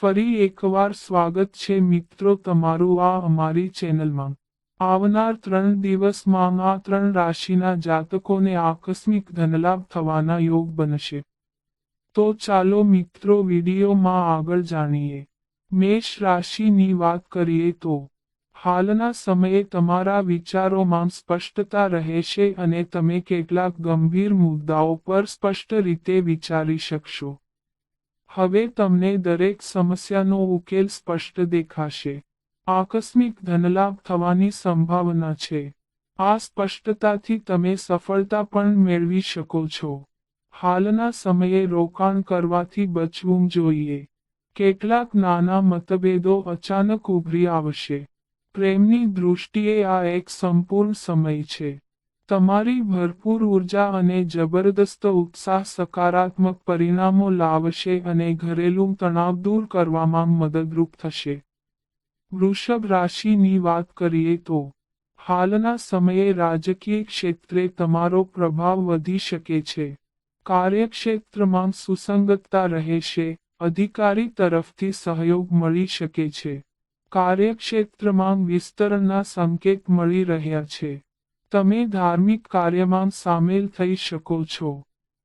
ફરી એકવાર સ્વાગત છે મિત્રો તમારું આ અમારી ચેનલમાં. આવનાર ત્રણ દિવસમાં આ ત્રણ રાશિના જાતકોને આકસ્મિક ધનલાભ થવાના યોગ બનશે. તો ચાલો મિત્રો વિડીયોમાં આગળ જાણીએ. મેષ રાશિની વાત કરીએ તો, હાલના સમયે તમારા વિચારોમાં સ્પષ્ટતા રહેશે અને તમે કેટલાક ગંભીર મુદ્દાઓ પર સ્પષ્ટ રીતે વિચારી શકશો. હવે તમને દરેક સમસ્યાનો ઉકેલ સ્પષ્ટ દેખાશે. આકસ્મિક ધનલાભ થવાની સંભાવના છે. આ સ્પષ્ટતાથી તમે સફળતા પણ મેળવી શકો છો. હાલના સમયે રોકાણ કરવાથી બચવું જોઈએ. કેટલાક નાના મતભેદો અચાનક ઉભરી આવશે. પ્રેમની દૃષ્ટિએ આ એક સંપૂર્ણ સમય છે. તમારી ભરપૂર ઊર્જા અને જબરદસ્ત ઉત્સાહ સકારાત્મક પરિણામો લાવશે અને ઘરેલું તણાવ દૂર કરવામાં મદદરૂપ થશે. વૃષભ રાશિની વાત કરીએ તો, હાલના સમયે રાજકીય ક્ષેત્રે તમારો પ્રભાવ વધી શકે છે. કાર્યક્ષેત્રમાં સુસંગતતા રહેશે, અધિકારી તરફથી સહયોગ મળી શકે છે. કાર્યક્ષેત્રમાં વિસ્તરણના સંકેત મળી રહ્યા છે. તમે ધાર્મિક કાર્યમાં સામેલ થઈ શકો છો.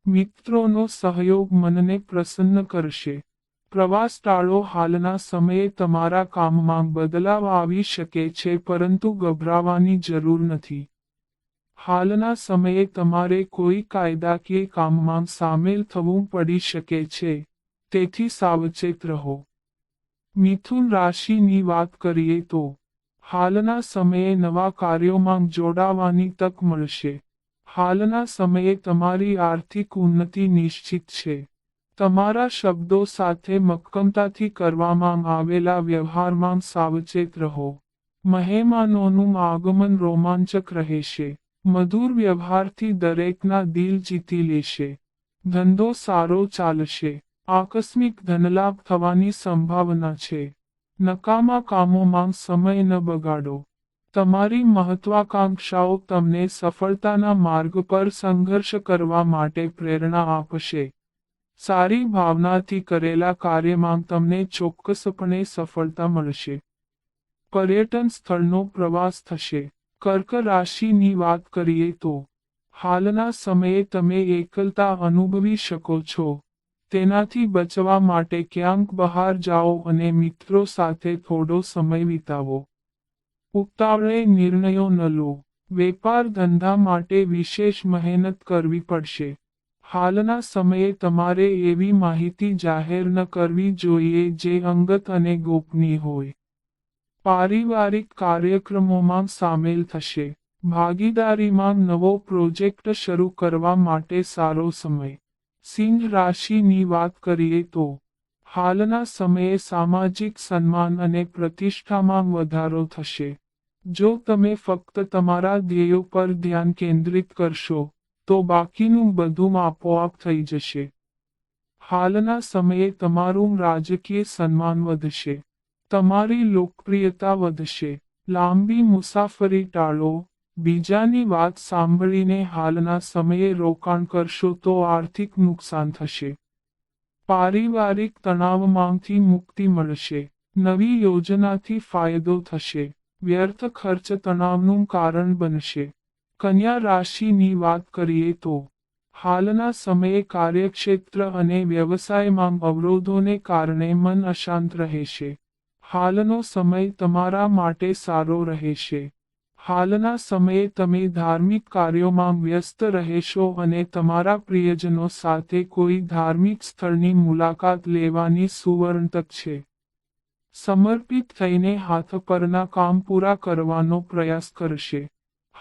મિત્રોનો સહયોગ મનને પ્રસન્ન કરશે. પ્રવાસ ટાળો હાલના સમયે તમારા કામમાં બદલાવ આવી શકે છે પરંતુ ગભરાવાની જરૂર નથી. હાલના સમયે તમારે કોઈ કાયદાકીય કામમાં સામેલ થવું પડી શકે છે, તેથી સાવચેત રહો. મિથુન રાશિની વાત કરીએ તો હાલના સમયે નવા કાર્યોમાં જોડાવાની તક મળશે. હાલના સમયે તમારી આર્થિક ઉન્નતિ નિશ્ચિત છે. તમારા શબ્દો સાથે મક્કમતાથી કરવામાં આવેલા વ્યવહારમાં સાવચેત રહો. મહેમાનોનું આગમન રોમાંચક રહેશે. મધુર વ્યવહારથી દરેકના દિલ જીતી લેશે. ધંધો સારો ચાલશે. આકસ્મિક ધનલાભ થવાની સંભાવના છે. નકામા કામોમાં સમય ન બગાડો. તમારી મહત્વાકાંક્ષાઓ તમને સફળતાના માર્ગ પર સંઘર્ષ કરવા માટે પ્રેરણા આપશે. સારી ભાવનાથી કરેલા કાર્યમાં તમને ચોક્કસપણે સફળતા મળશે. પર્યટન સ્થળનો પ્રવાસ થશે. કર્ક રાશિની વાત કરીએ તો, હાલના સમયે તમે એકલતા અનુભવી શકો છો. તેનાથી બચવા માટે ક્યાંક બહાર જાઓ અને મિત્રો સાથે થોડો સમય વિતાવો. ઉતાવળે નિર્ણયો ન લો. વેપાર ધંધા માટે વિશેષ મહેનત કરવી પડશે. હાલના સમયે તમારે એવી માહિતી જાહેર ન કરવી જોઈએ જે અંગત અને ગોપનીય હોય. પારિવારિક કાર્યક્રમોમાં સામેલ થશે. ભાગીદારીમાં નવો પ્રોજેક્ટ શરૂ કરવા માટે સારો સમય. સિંહ રાશિની વાત કરીએ તો, હાલના સમયે સામાજિક સન્માન અને પ્રતિષ્ઠામાં વધારો થશે. જો તમે ફક્ત તમારા ધ્યેયો પર ધ્યાન કેન્દ્રિત કરશો, તો બાકીનું બધું આપોઆપ થઈ જશે. હાલના સમયે તમારું રાજકીય સન્માન વધશે. તમારી લોકપ્રિયતા વધશે. લાંબી મુસાફરી ટાળો. બીજાની વાત સાંભળીને હાલના સમયે રોકાણ કરશો તો આર્થિક નુકસાન થશે. પારિવારિક તણાવમાંથી મુક્તિ મળશે. નવી યોજનાથી ફાયદો થશે. વ્યર્થ ખર્ચ તણાવનું કારણ બનશે. કન્યા રાશિની વાત કરીએ તો, હાલના સમયે કાર્યક્ષેત્ર અને વ્યવસાયમાં અવરોધોને કારણે મન અશાંત રહેશે. હાલનો સમય તમારા માટે સારો રહેશે. હાલના સમયે તમે ધાર્મિક કાર્યોમાં વ્યસ્ત રહેશો અને તમારા પ્રિયજનો સાથે કોઈ ધાર્મિક સ્થળની મુલાકાત લેવાની સુવર્ણ તક છે. સમર્પિત થઈને હાથ પરના કામ પૂરા કરવાનો પ્રયાસ કરશે.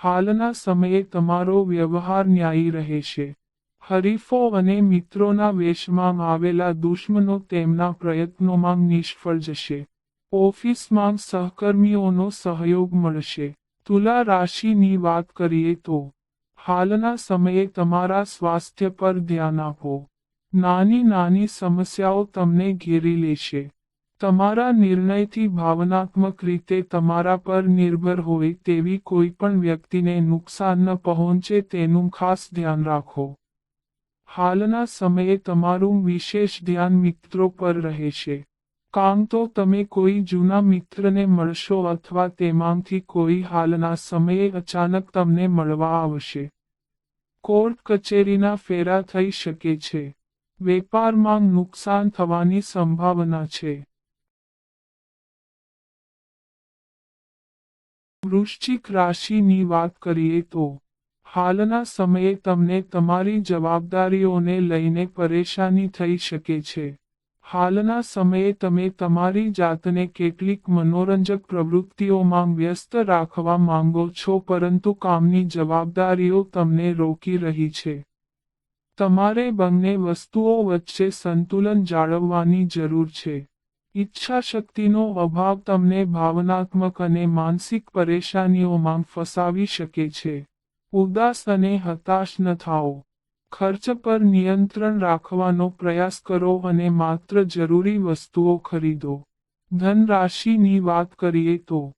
હાલના સમયે તમારો વ્યવહાર ન્યાયી રહેશે. હરીફો અને મિત્રોના વેશમાં આવેલા દુશ્મનો તેમના પ્રયત્નોમાં નિષ્ફળ જશે. ઓફિસમાં સહકર્મીઓનો સહયોગ મળશે. તુલા રાશિની વાત કરીએ તો, હાલના સમયે તમારા સ્વાસ્થ્ય પર ધ્યાન આપો. નાની નાની સમસ્યાઓ તમને ઘેરી લેશે. તમારા નિર્ણયથી ભાવનાત્મક રીતે તમારા પર નિર્ભર હોય તેવી કોઈ પણ વ્યક્તિને નુકસાન ન પહોંચે તેનું ખાસ ધ્યાન રાખો. હાલના સમયે તમારું વિશેષ ધ્યાન મિત્રો પર રહેશે. કામ તો તમે કોઈ જૂના મિત્રને મળશો અથવા તેમાંથી કોઈ હાલના સમયે અચાનક તમને મળવા આવશે. કોર્ટ કચેરીના ફેરા થઈ શકે છે. વેપારમાં નુકસાન થવાની સંભાવના છે. વૃશ્ચિક રાશિની વાત કરીએ તો, હાલના સમયે તમને તમારી જવાબદારીઓને લઈને પરેશાની થઈ શકે છે. હાલના સમયે તમે તમારી જાતને કેટલીક મનોરંજક પ્રવૃત્તિઓમાં વ્યસ્ત રાખવા માંગો છો પરંતુ કામની જવાબદારીઓ તમને રોકી રહી છે. તમારે બંને વસ્તુઓ વચ્ચે સંતુલન જાળવવાની જરૂર છે. ઈચ્છાશક્તિનો અભાવ તમને ભાવનાત્મક અને માનસિક પરેશાનીઓમાં ફસાવી શકે છે. ઉદાસ અને હતાશ ન થાઓ. ખર્ચ પર નિયંત્રણ રાખવાનો પ્રયાસ કરો અને માત્ર જરૂરી વસ્તુઓ ખરીદો. ધન રાશિની વાત કરીએ તો,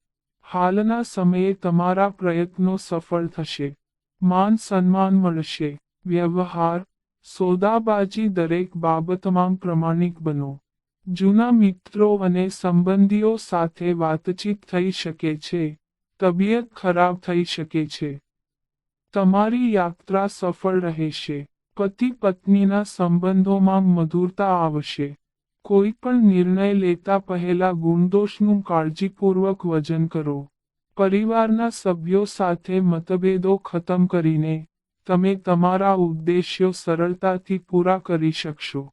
હાલના સમયે તમારા પ્રયત્નો સફળ થશે. માન સન્માન મળશે. વ્યવહાર, સોદાબાજી દરેક બાબતમાં પ્રમાણિક બનો. જૂના મિત્રો અને સંબંધીઓ સાથે વાતચીત થઈ શકે છે. તબિયત ખરાબ થઈ શકે છે. તમારી યાત્રા સફળ રહેશે. પતિ પત્નીના સંબંધોમાં મધુરતા આવશે. કોઈ પણ નિર્ણય લેતા પહેલા ગુણદોષનું કાળજીપૂર્વક વજન કરો. પરિવારના સભ્યો સાથે મતભેદો ખતમ કરીને તમે તમારા ઉદ્દેશ્યો સરળતાથી પૂરા કરી શકશો.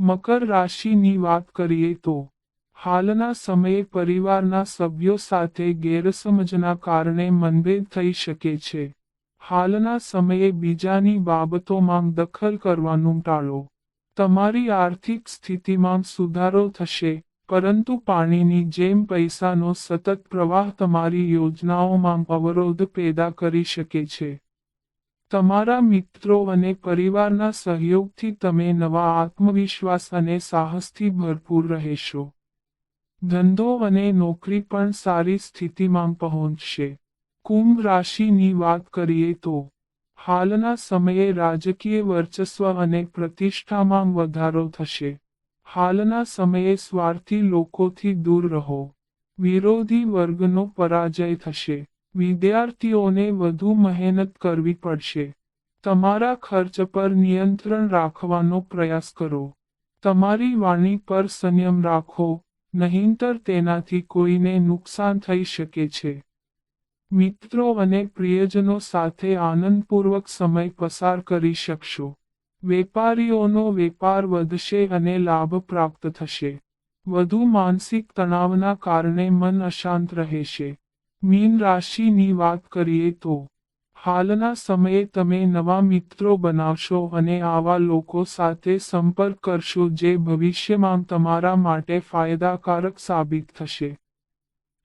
મકર રાશિની વાત કરીએ તો, હાલના સમયે પરિવારના સભ્યો સાથે ગેરસમજના કારણે મનભેદ થઈ શકે છે. હાલના સમયે બીજાની બાબતોમાં દખલ કરવાનું ટાળો. તમારી આર્થિક સ્થિતિમાં સુધારો થશે, પરંતુ પાણીની જેમ પૈસાનો સતત પ્રવાહ તમારી યોજનાઓમાં અવરોધ પેદા કરી શકે છે. તમારા મિત્રો અને પરિવારના સહયોગથી તમે નવા આત્મવિશ્વાસ અને સાહસથી ભરપૂર રહેશો. ધંધો અને નોકરી પણ સારી સ્થિતિમાં પહોંચશે. કુંભ રાશિની વાત કરીએ તો, હાલના સમયે રાજકીય વર્ચસ્વ અને પ્રતિષ્ઠામાં વધારો થશે. હાલના સમયે સ્વાર્થી લોકોથી દૂર રહો. વિરોધી વર્ગનો પરાજય થશે. વિદ્યાર્થીઓને વધુ મહેનત કરવી પડશે. તમારા ખર્ચ પર નિયંત્રણ રાખવાનો પ્રયાસ કરો. તમારી વાણી પર સંયમ રાખો, નહીંતર તેનાથી કોઈને નુકસાન થઈ શકે છે. મિત્રો અને પ્રિયજનો સાથે આનંદપૂર્વક સમય પસાર કરી શકશો. વેપારીઓનો વેપાર વધશે અને લાભ પ્રાપ્ત થશે. વધુ માનસિક તણાવના કારણે મન અશાંત રહેશે. મીન રાશિની વાત કરીએ તો, હાલના સમયે તમે નવા મિત્રો બનાવશો અને આવા લોકો સાથે સંપર્ક કરશો જે ભવિષ્યમાં તમારા માટે ફાયદાકારક સાબિત થશે.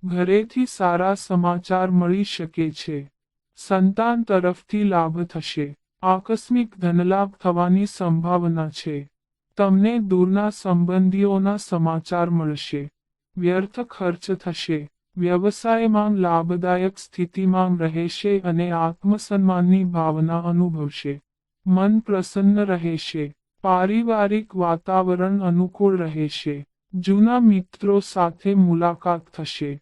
ઘરેથી સારા સમાચાર મળી શકે છે. સંતાન તરફથી લાભ થશે. આકસ્મિક ધનલાભ થવાની સંભાવના છે. તમને દૂરના સંબંધીઓના સમાચાર મળશે. વ્યર્થ ખર્ચ થશે. વ્યવસાયમાં લાભદાયક સ્થિતિમાં રહેશે અને આત્મસન્માનની ભાવના અનુભવશે. મન પ્રસન્ન રહેશે. પારિવારિક વાતાવરણ અનુકૂળ રહેશે. જૂના મિત્રો સાથે મુલાકાત થશે.